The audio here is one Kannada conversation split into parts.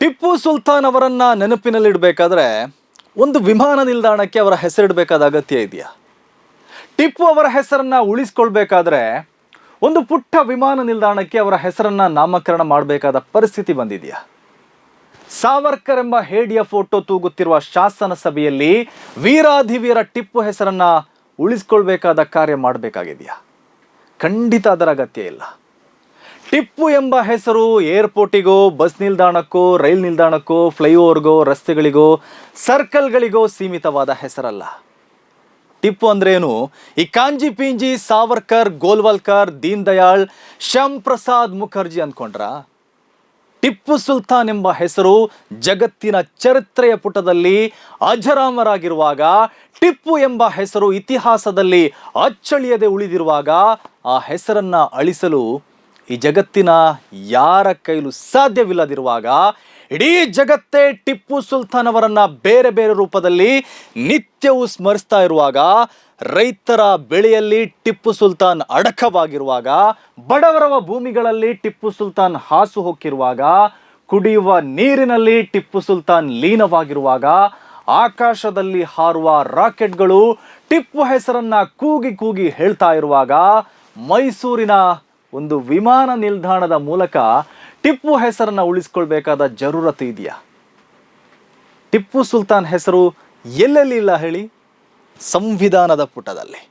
ಟಿಪ್ಪು ಸುಲ್ತಾನ್ ಅವರನ್ನ ನೆನಪಿನಲ್ಲಿಡಬೇಕಾದ್ರೆ ಒಂದು ವಿಮಾನ ನಿಲ್ದಾಣಕ್ಕೆ ಅವರ ಹೆಸರಿಡಬೇಕಾದ ಅಗತ್ಯ ಇದೆಯಾ? ಟಿಪ್ಪು ಅವರ ಹೆಸರನ್ನ ಉಳಿಸ್ಕೊಳ್ಬೇಕಾದ್ರೆ ಒಂದು ಪುಟ್ಟ ವಿಮಾನ ನಿಲ್ದಾಣಕ್ಕೆ ಅವರ ಹೆಸರನ್ನ ನಾಮಕರಣ ಮಾಡಬೇಕಾದ ಪರಿಸ್ಥಿತಿ ಬಂದಿದೆಯಾ? ಸಾವರ್ಕರ್ ಎಂಬ ಹೇಡಿಯ ಫೋಟೋ ತೂಗುತ್ತಿರುವ ಶಾಸನ ಸಭೆಯಲ್ಲಿ ವೀರಾಧಿವೀರ ಟಿಪ್ಪು ಹೆಸರನ್ನ ಉಳಿಸ್ಕೊಳ್ಬೇಕಾದ ಕಾರ್ಯ ಮಾಡಬೇಕಾಗಿದೆಯಾ? ಖಂಡಿತ ಅದರ ಅಗತ್ಯ ಇಲ್ಲ. ಟಿಪ್ಪು ಎಂಬ ಹೆಸರು ಏರ್ಪೋರ್ಟಿಗೋ, ಬಸ್ ನಿಲ್ದಾಣಕ್ಕೋ, ರೈಲ್ ನಿಲ್ದಾಣಕ್ಕೋ, ಫ್ಲೈಓವರ್ಗೋ, ರಸ್ತೆಗಳಿಗೋ, ಸರ್ಕಲ್ಗಳಿಗೋ ಸೀಮಿತವಾದ ಹೆಸರಲ್ಲ. ಟಿಪ್ಪು ಅಂದ್ರೇನು ಈ ಕಾಂಜಿ ಪಿಂಜಿ ಸಾವರ್ಕರ್, ಗೋಲ್ವಲ್ಕರ್ ದೀನ್ ದಯಾಳ್ ಶ್ಯಾಮ್ ಪ್ರಸಾದ್ ಮುಖರ್ಜಿ ಅಂದ್ಕೊಂಡ್ರ? ಟಿಪ್ಪು ಸುಲ್ತಾನ್ ಎಂಬ ಹೆಸರು ಜಗತ್ತಿನ ಚರಿತ್ರೆಯ ಪುಟದಲ್ಲಿ ಅಜರಾಮರಾಗಿರುವಾಗ, ಟಿಪ್ಪು ಎಂಬ ಹೆಸರು ಇತಿಹಾಸದಲ್ಲಿ ಅಚ್ಚಳಿಯದೆ ಉಳಿದಿರುವಾಗ ಆ ಹೆಸರನ್ನ ಅಳಿಸಲು ಈ ಜಗತ್ತಿನ ಯಾರ ಕೈಲೂ ಸಾಧ್ಯವಿಲ್ಲದಿರುವಾಗ ಇಡೀ ಜಗತ್ತೇ ಟಿಪ್ಪು ಸುಲ್ತಾನ್ ಅವರನ್ನು ಬೇರೆ ಬೇರೆ ರೂಪದಲ್ಲಿ ನಿತ್ಯವೂ ಸ್ಮರಿಸ್ತಾ ಇರುವಾಗ ರೈತರ ಬೆಳೆಯಲ್ಲಿ ಟಿಪ್ಪು ಸುಲ್ತಾನ್ ಅಡಕವಾಗಿರುವಾಗ, ಬಡವರವ ಭೂಮಿಗಳಲ್ಲಿ ಟಿಪ್ಪು ಸುಲ್ತಾನ್ ಹಾಸು ಹೊಕ್ಕಿರುವಾಗ, ಕುಡಿಯುವ ನೀರಿನಲ್ಲಿ ಟಿಪ್ಪು ಸುಲ್ತಾನ್ ಲೀನವಾಗಿರುವಾಗ, ಆಕಾಶದಲ್ಲಿ ಹಾರುವ ರಾಕೆಟ್ಗಳು ಟಿಪ್ಪು ಹೆಸರನ್ನ ಕೂಗಿ ಕೂಗಿ ಹೇಳ್ತಾ ಇರುವಾಗ, ಮೈಸೂರಿನ ಒಂದು ವಿಮಾನ ನಿಲ್ದಾಣದ ಮೂಲಕ ಟಿಪ್ಪು ಹೆಸರನ್ನು ಉಳಿಸ್ಕೊಳ್ಬೇಕಾದ ಜರೂರತ್ತು ಇದೆಯಾ? ಟಿಪ್ಪು ಸುಲ್ತಾನ್ ಹೆಸರು ಎಲ್ಲೆಲ್ಲಿ ಇಲ್ಲ ಹೇಳಿ? ಸಂವಿಧಾನದ ಪುಟದಲ್ಲಿ,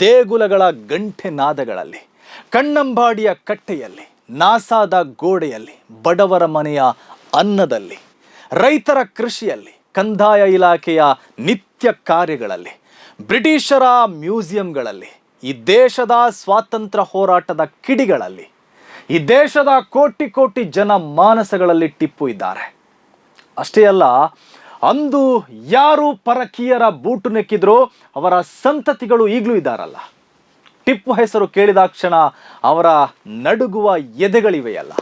ದೇಗುಲಗಳ ಗಂಟೆ ನಾದಗಳಲ್ಲಿ, ಕಣ್ಣಂಬಾಡಿಯ ಕಟ್ಟೆಯಲ್ಲಿ, ನಾಸಾದ ಗೋಡೆಯಲ್ಲಿ, ಬಡವರ ಮನೆಯ ಅನ್ನದಲ್ಲಿ, ರೈತರ ಕೃಷಿಯಲ್ಲಿ, ಕಂದಾಯ ಇಲಾಖೆಯ ನಿತ್ಯ ಕಾರ್ಯಗಳಲ್ಲಿ, ಬ್ರಿಟಿಷರ ಮ್ಯೂಸಿಯಂಗಳಲ್ಲಿ ಈ ದೇಶದ ಸ್ವಾತಂತ್ರ್ಯ ಹೋರಾಟದ ಕಿಡಿಗಳಲ್ಲಿ, ಈ ದೇಶದ ಕೋಟಿ ಕೋಟಿ ಜನ ಮಾನಸಗಳಲ್ಲಿ ಟಿಪ್ಪು ಇದ್ದಾರೆ. ಅಷ್ಟೇ ಅಲ್ಲ, ಅಂದು ಯಾರು ಪರಕೀಯರ ಬೂಟು ನೆಕ್ಕಿದ್ರೋ ಅವರ ಸಂತತಿಗಳು ಈಗಲೂ ಇದ್ದಾರಲ್ಲ. ಟಿಪ್ಪು ಹೆಸರು ಕೇಳಿದಾಕ್ಷಣ ಅವರ ನಡುಗುವ ಎದೆಗಳಿವೆಯಲ್ಲ.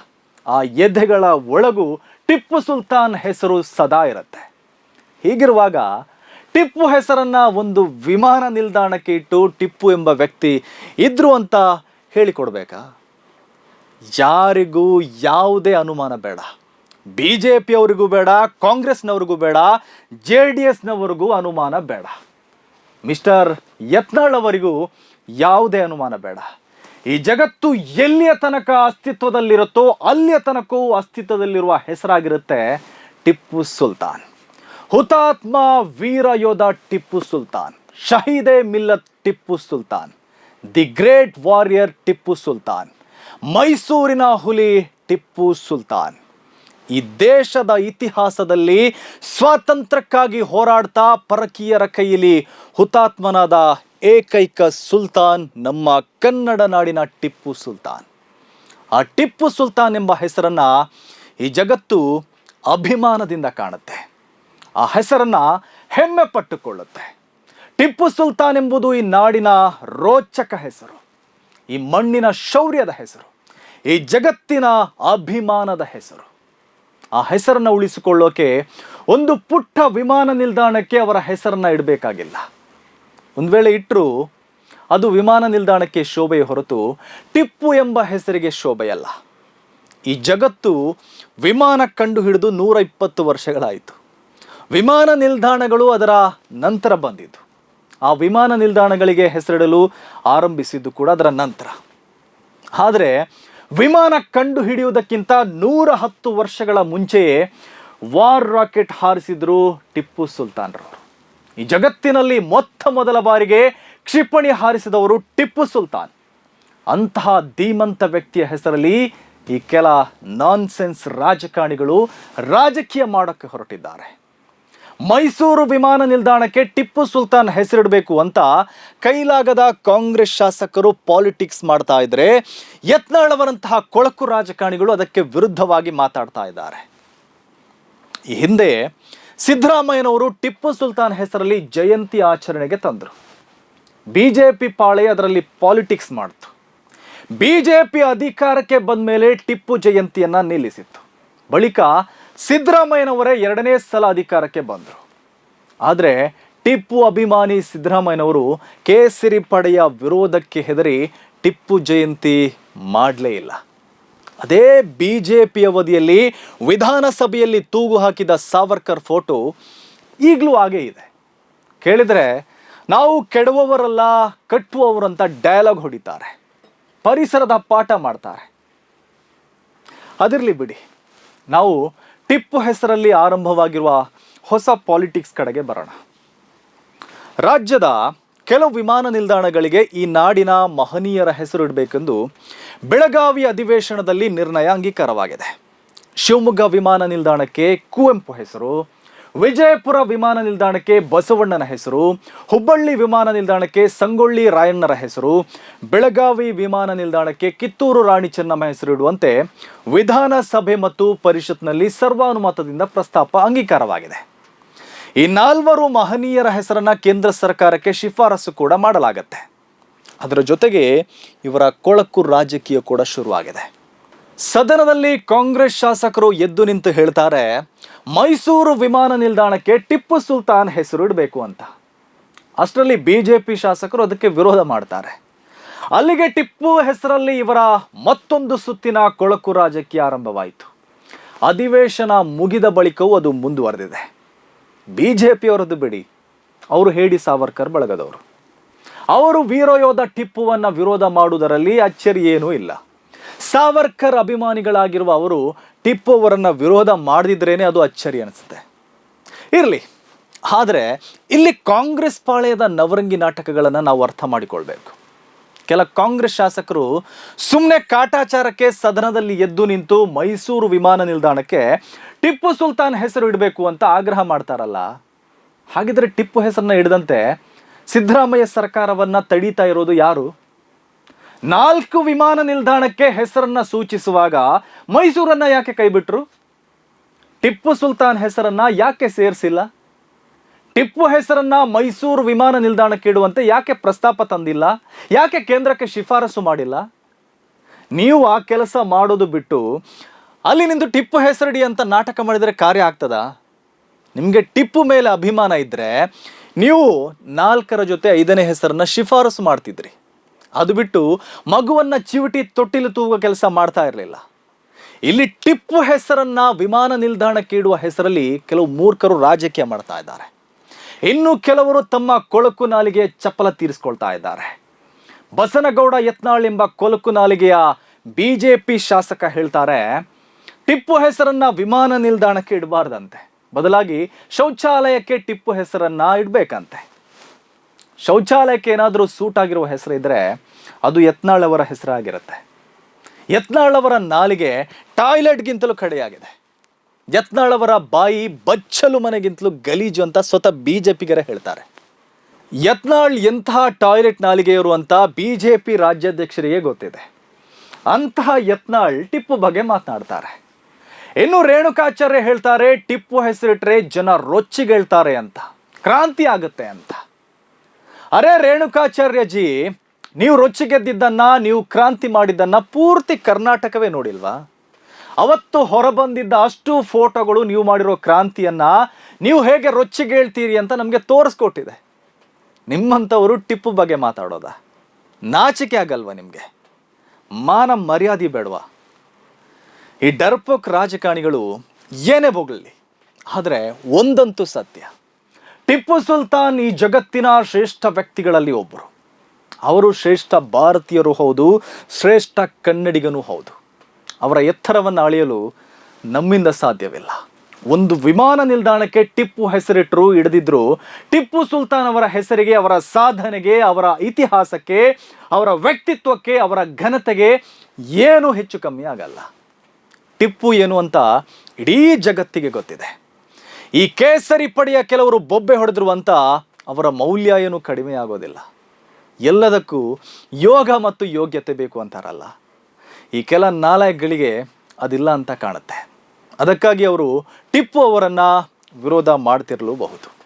ಆ ಎದೆಗಳ ಒಳಗೂ ಟಿಪ್ಪು ಸುಲ್ತಾನ್ ಹೆಸರು ಸದಾ ಇರುತ್ತೆ. ಹೀಗಿರುವಾಗ ಟಿಪ್ಪು ಹೆಸರನ್ನ ಒಂದು ವಿಮಾನ ನಿಲ್ದಾಣಕ್ಕೆ ಇಟ್ಟು ಟಿಪ್ಪು ಎಂಬ ವ್ಯಕ್ತಿ ಇದ್ರು ಅಂತ ಹೇಳಿಕೊಡ್ಬೇಕಾ? ಯಾರಿಗೂ ಯಾವುದೇ ಅನುಮಾನ ಬೇಡ. ಬಿ ಜೆ ಪಿಯವರಿಗೂ ಬೇಡ, ಕಾಂಗ್ರೆಸ್ನವ್ರಿಗೂ ಬೇಡ, ಜೆ ಡಿ ಎಸ್ನವರಿಗೂ ಅನುಮಾನ ಬೇಡ. ಮಿಸ್ಟರ್ ಯತ್ನಾಳ್ ಅವರಿಗೂ ಯಾವುದೇ ಅನುಮಾನ ಬೇಡ. ಈ ಜಗತ್ತು ಎಲ್ಲಿಯ ತನಕ ಅಸ್ತಿತ್ವದಲ್ಲಿರುತ್ತೋ ಅಲ್ಲಿಯ ತನಕವೂ ಅಸ್ತಿತ್ವದಲ್ಲಿರುವ ಹೆಸರಾಗಿರುತ್ತೆ ಟಿಪ್ಪು ಸುಲ್ತಾನ್. ಹುತಾತ್ಮ ವೀರ ಯೋಧ ಟಿಪ್ಪು ಸುಲ್ತಾನ್, ಶಹೀದೆ Millat Tipu Sultan, the great warrior Tipu Sultan, ಮೈಸೂರಿನ ಹುಲಿ ಟಿಪ್ಪು ಸುಲ್ತಾನ್. ಈ ದೇಶದ ಇತಿಹಾಸದಲ್ಲಿ ಸ್ವಾತಂತ್ರ್ಯಕ್ಕಾಗಿ ಹೋರಾಡ್ತಾ ಪರಕೀಯರ ಕೈಯಲ್ಲಿ ಹುತಾತ್ಮನಾದ ಏಕೈಕ ಸುಲ್ತಾನ್ ನಮ್ಮ ಕನ್ನಡ ನಾಡಿನ ಟಿಪ್ಪು ಸುಲ್ತಾನ್. ಆ ಟಿಪ್ಪು ಸುಲ್ತಾನ್ ಎಂಬ ಹೆಸರನ್ನು ಈ ಜಗತ್ತು ಅಭಿಮಾನದಿಂದ ಕಾಣುತ್ತೆ. ಆ ಹೆಸರನ್ನ ಹೆಮ್ಮೆ ಪಟ್ಟುಕೊಳ್ಳುತ್ತೆ. ಟಿಪ್ಪು ಸುಲ್ತಾನ್ ಎಂಬುದು ಈ ನಾಡಿನ ರೋಚಕ ಹೆಸರು. ಈ ಮಣ್ಣಿನ ಶೌರ್ಯದ ಹೆಸರು. ಈ ಜಗತ್ತಿನ ಅಭಿಮಾನದ ಹೆಸರು. ಆ ಹೆಸರನ್ನ ಉಳಿಸಿಕೊಳ್ಳೋಕೆ ಒಂದು ಪುಟ್ಟ ವಿಮಾನ ನಿಲ್ದಾಣಕ್ಕೆ ಅವರ ಹೆಸರನ್ನ ಇಡಬೇಕಾಗಿಲ್ಲ. ಒಂದು ವೇಳೆ ಇಟ್ಟರು ಅದು ವಿಮಾನ ನಿಲ್ದಾಣಕ್ಕೆ ಶೋಭೆಯ ಹೊರತು ಟಿಪ್ಪು ಎಂಬ ಹೆಸರಿಗೆ ಶೋಭೆಯಲ್ಲ. ಈ ಜಗತ್ತು ವಿಮಾನ ಕಂಡು ಹಿಡಿದು ನೂರ ಇಪ್ಪತ್ತು ವರ್ಷಗಳಾಯಿತು. ವಿಮಾನ ನಿಲ್ದಾಣಗಳು ಅದರ ನಂತರ ಬಂದಿದ್ದು. ಆ ವಿಮಾನ ನಿಲ್ದಾಣಗಳಿಗೆ ಹೆಸರಿಡಲು ಆರಂಭಿಸಿದ್ದು ಕೂಡ ಅದರ ನಂತರ. ಆದರೆ ವಿಮಾನ ಕಂಡು ಹಿಡಿಯುವುದಕ್ಕಿಂತ ನೂರ ಹತ್ತು ವರ್ಷಗಳ ಮುಂಚೆಯೇ ವಾರ್ ರಾಕೆಟ್ ಹಾರಿಸಿದ್ರು ಟಿಪ್ಪು ಸುಲ್ತಾನ್ರವರು. ಈ ಜಗತ್ತಿನಲ್ಲಿ ಮೊತ್ತ ಮೊದಲ ಬಾರಿಗೆ ಕ್ಷಿಪಣಿ ಹಾರಿಸಿದವರು ಟಿಪ್ಪು ಸುಲ್ತಾನ್. ಅಂತಹ ಧೀಮಂತ ವ್ಯಕ್ತಿಯ ಹೆಸರಲ್ಲಿ ಈ ಕೆಲ ನಾನ್ಸೆನ್ಸ್ ರಾಜಕಾರಣಿಗಳು ರಾಜಕೀಯ ಮಾಡೋಕ್ಕೆ ಹೊರಟಿದ್ದಾರೆ. ಮೈಸೂರು ವಿಮಾನ ನಿಲ್ದಾಣಕ್ಕೆ ಟಿಪ್ಪು ಸುಲ್ತಾನ್ ಹೆಸರಿಡಬೇಕು ಅಂತ ಕೈಲಾಗದ ಕಾಂಗ್ರೆಸ್ ಶಾಸಕರು ಪಾಲಿಟಿಕ್ಸ್ ಮಾಡ್ತಾ ಇದ್ರೆ ಯತ್ನಾಳವರಂತಹ ಕೊಳಕು ರಾಜಕಾರಣಿಗಳು ಅದಕ್ಕೆ ವಿರುದ್ಧವಾಗಿ ಮಾತಾಡ್ತಾ ಇದ್ದಾರೆ. ಈ ಹಿಂದೆ ಸಿದ್ದರಾಮಯ್ಯನವರು ಟಿಪ್ಪು ಸುಲ್ತಾನ್ ಹೆಸರಲ್ಲಿ ಜಯಂತಿ ಆಚರಣೆಗೆ ತಂದರು. ಬಿ ಜೆ ಪಿ ಪಾಳೆ ಅದರಲ್ಲಿ ಪಾಲಿಟಿಕ್ಸ್ ಮಾಡ್ತು. ಪಿ ಅಧಿಕಾರಕ್ಕೆ ಬಂದ ಮೇಲೆ ಟಿಪ್ಪು ಜಯಂತಿಯನ್ನು ನಿಲ್ಲಿಸಿತ್ತು. ಬಳಿಕ ಸಿದ್ದರಾಮಯ್ಯನವರೇ ಎರಡನೇ ಸಲ ಅಧಿಕಾರಕ್ಕೆ ಬಂದರು. ಆದರೆ ಟಿಪ್ಪು ಅಭಿಮಾನಿ ಸಿದ್ದರಾಮಯ್ಯನವರು ಕೇಸರಿ ಪಡೆಯ ವಿರೋಧಕ್ಕೆ ಹೆದರಿ ಟಿಪ್ಪು ಜಯಂತಿ ಮಾಡಲೇ ಇಲ್ಲ. ಅದೇ ಬಿ ಜೆ ಪಿ ಅವಧಿಯಲ್ಲಿ ವಿಧಾನಸಭೆಯಲ್ಲಿ ತೂಗು ಹಾಕಿದ ಸಾವರ್ಕರ್ ಫೋಟೋ ಈಗಲೂ ಹಾಗೇ ಇದೆ. ಕೇಳಿದರೆ ನಾವು ಕೆಡುವವರಲ್ಲ ಕಟ್ಟುವವರಂತ ಡಯಲಾಗ್ ಹೊಡಿತಾರೆ. ಪರಿಸರದ ಪಾಠ ಮಾಡ್ತಾರೆ. ಅದಿರಲಿ ಬಿಡಿ. ನಾವು ಟಿಪ್ಪು ಹೆಸರಲ್ಲಿ ಆರಂಭವಾಗಿರುವ ಹೊಸ ಪಾಲಿಟಿಕ್ಸ್ ಕಡೆಗೆ ಬರೋಣ. ರಾಜ್ಯದ ಕೆಲವು ವಿಮಾನ ನಿಲ್ದಾಣಗಳಿಗೆ ಈ ನಾಡಿನ ಮಹನೀಯರ ಹೆಸರು ಇಡಬೇಕೆಂದು ಬೆಳಗಾವಿ ಅಧಿವೇಶನದಲ್ಲಿ ನಿರ್ಣಯ ಅಂಗೀಕಾರವಾಗಿದೆ. ಶಿವಮೊಗ್ಗ ವಿಮಾನ ನಿಲ್ದಾಣಕ್ಕೆ ಕುವೆಂಪು ಹೆಸರು ವಿಜಯಪುರ ವಿಮಾನ ನಿಲ್ದಾಣಕ್ಕೆ ಬಸವಣ್ಣನ ಹೆಸರು, ಹುಬ್ಬಳ್ಳಿ ವಿಮಾನ ನಿಲ್ದಾಣಕ್ಕೆ ಸಂಗೊಳ್ಳಿ ರಾಯಣ್ಣರ ಹೆಸರು, ಬೆಳಗಾವಿ ವಿಮಾನ ನಿಲ್ದಾಣಕ್ಕೆ ಕಿತ್ತೂರು ರಾಣಿ ಚೆನ್ನಮ್ಮ ಹೆಸರು ಇಡುವಂತೆ ವಿಧಾನಸಭೆ ಮತ್ತು ಪರಿಷತ್ನಲ್ಲಿ ಸರ್ವಾನುಮತದಿಂದ ಪ್ರಸ್ತಾಪ ಅಂಗೀಕಾರವಾಗಿದೆ. ಈ ನಾಲ್ವರು ಮಹನೀಯರ ಹೆಸರನ್ನ ಕೇಂದ್ರ ಸರ್ಕಾರಕ್ಕೆ ಶಿಫಾರಸು ಕೂಡ ಮಾಡಲಾಗತ್ತೆ. ಅದರ ಜೊತೆಗೆ ಇವರ ಕೊಳಕು ರಾಜಕೀಯ ಕೂಡ ಶುರುವಾಗಿದೆ. ಸದನದಲ್ಲಿ ಕಾಂಗ್ರೆಸ್ ಶಾಸಕರು ಎದ್ದು ನಿಂತು ಹೇಳ್ತಾರೆ, ಮೈಸೂರು ವಿಮಾನ ನಿಲ್ದಾಣಕ್ಕೆ ಟಿಪ್ಪು ಸುಲ್ತಾನ್ ಹೆಸರು ಇಡಬೇಕು ಅಂತ. ಅಷ್ಟರಲ್ಲಿ ಬಿಜೆಪಿ ಶಾಸಕರು ಅದಕ್ಕೆ ವಿರೋಧ ಮಾಡ್ತಾರೆ. ಅಲ್ಲಿಗೆ ಟಿಪ್ಪು ಹೆಸರಲ್ಲಿ ಇವರ ಮತ್ತೊಂದು ಸುತ್ತಿನ ಕೊಳಕು ರಾಜಕೀಯ ಆರಂಭವಾಯಿತು. ಅಧಿವೇಶನ ಮುಗಿದ ಬಳಿಕವೂ ಅದು ಮುಂದುವರೆದಿದೆ. ಬಿ ಜೆ ಪಿಯವರದ್ದು ಬಿಡಿ, ಅವರು ಹೇಡಿ ಸಾವರ್ಕರ್ ಬಳಗದವರು. ಅವರು ವೀರಯೋಧ ಟಿಪ್ಪುವನ್ನು ವಿರೋಧ ಮಾಡುವುದರಲ್ಲಿ ಅಚ್ಚರಿ ಏನೂ ಇಲ್ಲ. ಸಾವರ್ಕರ್ ಅಭಿಮಾನಿಗಳಾಗಿರುವ ಅವರು ಟಿಪ್ಪು ಅವರನ್ನು ವಿರೋಧ ಮಾಡದಿದ್ರೇನೆ ಅದು ಅಚ್ಚರಿ ಅನಿಸುತ್ತೆ. ಇರಲಿ, ಆದರೆ ಇಲ್ಲಿ ಕಾಂಗ್ರೆಸ್ ಪಾಳೆಯದ ನವರಂಗಿ ನಾಟಕಗಳನ್ನು ನಾವು ಅರ್ಥ ಮಾಡಿಕೊಳ್ಬೇಕು. ಕೆಲ ಕಾಂಗ್ರೆಸ್ ಶಾಸಕರು ಸುಮ್ಮನೆ ಕಾಟಾಚಾರಕ್ಕೆ ಸದನದಲ್ಲಿ ಎದ್ದು ನಿಂತು ಮೈಸೂರು ವಿಮಾನ ನಿಲ್ದಾಣಕ್ಕೆ ಟಿಪ್ಪು ಸುಲ್ತಾನ್ ಹೆಸರು ಇಡಬೇಕು ಅಂತ ಆಗ್ರಹ ಮಾಡ್ತಾರಲ್ಲ. ಹಾಗಿದ್ರೆ ಟಿಪ್ಪು ಹೆಸರನ್ನ ಹಿಡಿದಂತೆ ಸಿದ್ದರಾಮಯ್ಯ ಸರ್ಕಾರವನ್ನ ತಡೀತಾ ಇರೋದು ಯಾರು? ನಾಲ್ಕು ವಿಮಾನ ನಿಲ್ದಾಣಕ್ಕೆ ಹೆಸರನ್ನ ಸೂಚಿಸುವಾಗ ಮೈಸೂರನ್ನ ಯಾಕೆ ಕೈಬಿಟ್ರು? ಟಿಪ್ಪು ಸುಲ್ತಾನ್ ಹೆಸರನ್ನ ಯಾಕೆ ಸೇರಿಸಿಲ್ಲ? ಟಿಪ್ಪು ಹೆಸರನ್ನ ಮೈಸೂರು ವಿಮಾನ ನಿಲ್ದಾಣಕ್ಕೆ ಇಡುವಂತೆ ಯಾಕೆ ಪ್ರಸ್ತಾಪ ತಂದಿಲ್ಲ? ಯಾಕೆ ಕೇಂದ್ರಕ್ಕೆ ಶಿಫಾರಸು ಮಾಡಿಲ್ಲ? ನೀವು ಆ ಕೆಲಸ ಮಾಡೋದು ಬಿಟ್ಟು ಅಲ್ಲಿ ನಿಂದು ಟಿಪ್ಪು ಹೆಸರಿಡಿ ಅಂತ ನಾಟಕ ಮಾಡಿದರೆ ಕಾರ್ಯ ಆಗ್ತದಾ? ನಿಮಗೆ ಟಿಪ್ಪು ಮೇಲೆ ಅಭಿಮಾನ ಇದ್ದರೆ ನೀವು ನಾಲ್ಕರ ಜೊತೆ ಐದನೇ ಹೆಸರನ್ನ ಶಿಫಾರಸು ಮಾಡ್ತಿದ್ರಿ. ಅದು ಬಿಟ್ಟು ಮಗುವನ್ನು ಚಿವಿಟಿ ತೊಟ್ಟಿಲು ತೂಗುವ ಕೆಲಸ ಮಾಡ್ತಾ ಇರಲಿಲ್ಲ. ಇಲ್ಲಿ ಟಿಪ್ಪು ಹೆಸರನ್ನ ವಿಮಾನ ನಿಲ್ದಾಣಕ್ಕೆ ಇಡುವ ಹೆಸರಲ್ಲಿ ಕೆಲವು ಮೂರ್ಖರು ರಾಜಕೀಯ ಮಾಡ್ತಾ ಇದ್ದಾರೆ. ಇನ್ನು ಕೆಲವರು ತಮ್ಮ ಕೊಳಕು ನಾಲಿಗೆ ಚಪ್ಪಲ ತೀರಿಸ್ಕೊಳ್ತಾ ಇದ್ದಾರೆ. ಬಸನಗೌಡ ಯತ್ನಾಳ್ ಎಂಬ ಕೊಳಕು ನಾಲಿಗೆಯ ಬಿಜೆಪಿ ಶಾಸಕ ಹೇಳ್ತಾರೆ, ಟಿಪ್ಪು ಹೆಸರನ್ನ ವಿಮಾನ ನಿಲ್ದಾಣಕ್ಕೆ ಇಡಬಾರ್ದಂತೆ. ಬದಲಾಗಿ ಶೌಚಾಲಯಕ್ಕೆ ಟಿಪ್ಪು ಹೆಸರನ್ನ ಇಡಬೇಕಂತೆ. ಶೌಚಾಲಯಕ್ಕೆ ಏನಾದರೂ ಸೂಟ್ ಆಗಿರುವ ಹೆಸರು ಇದ್ದರೆ ಅದು ಯತ್ನಾಳ್ ಅವರ ಹೆಸರಾಗಿರುತ್ತೆ. ಯತ್ನಾಳ್ ಅವರ ನಾಲಿಗೆ ಟಾಯ್ಲೆಟ್ಗಿಂತಲೂ ಕಡೆಯಾಗಿದೆ. ಯತ್ನಾಳವರ ಬಾಯಿ ಬಚ್ಚಲು ಮನೆಗಿಂತಲೂ ಗಲೀಜು ಅಂತ ಸ್ವತಃ ಬಿ ಜೆ ಪಿಗರೇ ಹೇಳ್ತಾರೆ. ಯತ್ನಾಳ್ ಎಂತಹ ಟಾಯ್ಲೆಟ್ ನಾಲಿಗೆಯವರು ಅಂತ ಪಿ ರಾಜ್ಯಾಧ್ಯಕ್ಷರಿಗೆ ಗೊತ್ತಿದೆ. ಅಂತಹ ಯತ್ನಾಳ್ ಟಿಪ್ಪು ಬಗ್ಗೆ ಮಾತನಾಡ್ತಾರೆ. ಇನ್ನು ರೇಣುಕಾಚಾರ್ಯ ಹೇಳ್ತಾರೆ, ಟಿಪ್ಪು ಹೆಸರಿಟ್ರೆ ಜನ ರೊಚ್ಚಿಗೇಳ್ತಾರೆ ಅಂತ. ಕ್ರಾಂತಿ ಆಗುತ್ತೆ ಅಂತ. ಅರೆ ರೇಣುಕಾಚಾರ್ಯಜಿ, ನೀವು ರೊಚ್ಚಿಗೆದ್ದಿದ್ದನ್ನ ನೀವು ಕ್ರಾಂತಿ ಮಾಡಿದ್ದನ್ನ ಪೂರ್ತಿ ಕರ್ನಾಟಕವೇ ನೋಡಿಲ್ವಾ? ಅವತ್ತು ಹೊರಬಂದಿದ್ದ ಅಷ್ಟು ಫೋಟೋಗಳು ನೀವು ಮಾಡಿರೋ ಕ್ರಾಂತಿಯನ್ನ ನೀವು ಹೇಗೆ ರೊಚ್ಚಿಗೇಳ್ತೀರಿ ಅಂತ ನಮಗೆ ತೋರಿಸ್ಕೊಟ್ಟಿದೆ. ನಿಮ್ಮಂಥವರು ಟಿಪ್ಪು ಬಗ್ಗೆ ಮಾತಾಡೋದ. ನಾಚಿಕೆ ಆಗಲ್ವಾ ನಿಮಗೆ? ಮಾನ ಮರ್ಯಾದೆ ಬೇಡವಾ? ಈ ಡರ್ಪೋಕ್ ರಾಜಕಾರಣಿಗಳು ಏನೇ ಹೋಗಲಿ ಆದರೆ ಒಂದಂತೂ ಸತ್ಯ. ಟಿಪ್ಪು ಸುಲ್ತಾನ್ ಈ ಜಗತ್ತಿನ ಶ್ರೇಷ್ಠ ವ್ಯಕ್ತಿಗಳಲ್ಲಿ ಒಬ್ಬರು ಅವರು ಶ್ರೇಷ್ಠ ಭಾರತೀಯರು ಹೌದು, ಶ್ರೇಷ್ಠ ಕನ್ನಡಿಗನೂ ಹೌದು. ಅವರ ಎತ್ತರವನ್ನು ಅಳೆಯಲು ನಮ್ಮಿಂದ ಸಾಧ್ಯವಿಲ್ಲ. ಒಂದು ವಿಮಾನ ನಿಲ್ದಾಣಕ್ಕೆ ಟಿಪ್ಪು ಹೆಸರಿಟ್ಟರು ಹಿಡಿದಿದ್ರು. ಟಿಪ್ಪು ಸುಲ್ತಾನ್ ಅವರ ಹೆಸರಿಗೆ, ಅವರ ಸಾಧನೆಗೆ, ಅವರ ಇತಿಹಾಸಕ್ಕೆ, ಅವರ ವ್ಯಕ್ತಿತ್ವಕ್ಕೆ, ಅವರ ಘನತೆಗೆ ಏನು ಹೆಚ್ಚು ಕಮ್ಮಿ ಆಗಲ್ಲ. ಟಿಪ್ಪು ಏನು ಅಂತ ಇಡೀ ಜಗತ್ತಿಗೆ ಗೊತ್ತಿದೆ. ಈ ಕೇಸರಿ ಪಡೆಯ ಕೆಲವರು ಬೊಬ್ಬೆ ಹೊಡೆದ್ರು ಅಂತ ಅವರ ಮೌಲ್ಯ ಏನು ಕಡಿಮೆ ಆಗೋದಿಲ್ಲ. ಎಲ್ಲದಕ್ಕೂ ಯೋಗ ಮತ್ತು ಯೋಗ್ಯತೆ ಬೇಕು ಅಂತಾರಲ್ಲ. ಈ ಕೆಲ ನಾಲಾಯಕ್ಗಳಿಗೆ ಅದಿಲ್ಲ ಅಂತ ಕಾಣುತ್ತೆ. ಅದಕ್ಕಾಗಿ ಅವರು ಟಿಪ್ಪು ಅವರನ್ನು ವಿರೋಧ ಮಾಡ್ತಿರಲೂಬಹುದು.